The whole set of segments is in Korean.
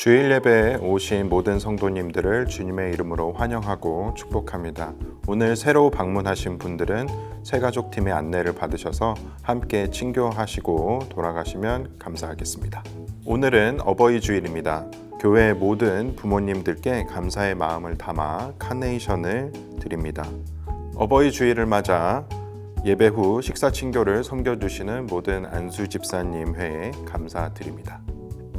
주일 예배에 오신 모든 성도님들을 주님의 이름으로 환영하고 축복합니다. 오늘 새로 방문하신 분들은 새가족 팀의 안내를 받으셔서 함께 친교하시고 돌아가시면 감사하겠습니다. 오늘은 어버이 주일입니다. 교회 모든 부모님들께 감사의 마음을 담아 카네이션을 드립니다. 어버이 주일을 맞아 예배 후 식사 친교를 섬겨주시는 모든 안수 집사님 회에 감사드립니다.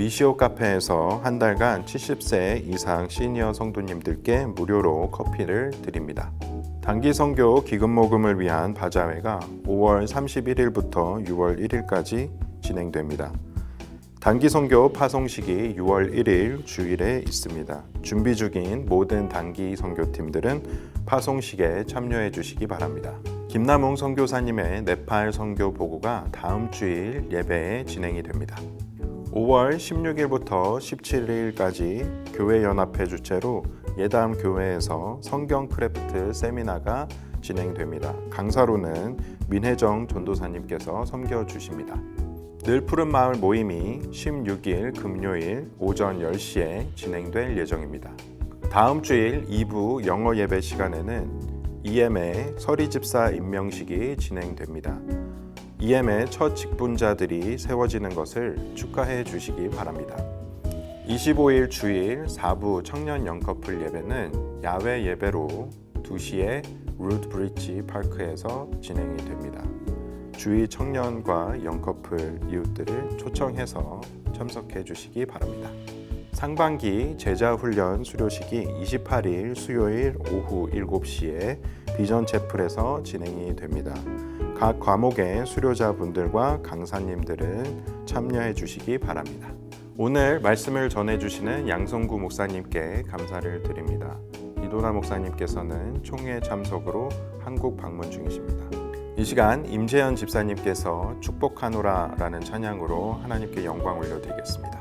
미시오 카페에서 한 달간 70세 이상 시니어 성도님들께 무료로 커피를 드립니다. 단기 선교 기금 모금을 위한 바자회가 5월 31일부터 6월 1일까지 진행됩니다. 단기 선교 파송식이 6월 1일 주일에 있습니다. 준비 중인 모든 단기 선교팀들은 파송식에 참여해 주시기 바랍니다. 김남웅 선교사님의 네팔 선교 보고가 다음 주일 예배에 진행이 됩니다. 5월 16일부터 17일까지 교회 연합회 주최로 예담 교회에서 성경 크래프트 세미나가 진행됩니다. 강사로는 민혜정 전도사님께서 섬겨 주십니다. 늘 푸른 마을 모임이 16일 금요일 오전 10시에 진행될 예정입니다. 다음 주일 2부 영어 예배 시간에는 EM의 서리 집사 임명식이 진행됩니다. EM의 첫 직분자들이 세워지는 것을 축하해 주시기 바랍니다. 25일 주일 4부 청년 영커플 예배는 야외 예배로 2시에 루드 브릿지 파크에서 진행이 됩니다. 주위 청년과 영커플 이웃들을 초청해서 참석해 주시기 바랍니다. 상반기 제자 훈련 수료식이 28일 수요일 오후 7시에 비전 채플에서 진행이 됩니다. 각 과목의 수료자분들과 강사님들은 참여해 주시기 바랍니다. 오늘 말씀을 전해 주시는 양성구 목사님께 감사를 드립니다. 이도나 목사님께서는 총회 참석으로 한국 방문 중이십니다. 이 시간 임재현 집사님께서 축복하노라라는 찬양으로 하나님께 영광 올려드리겠습니다.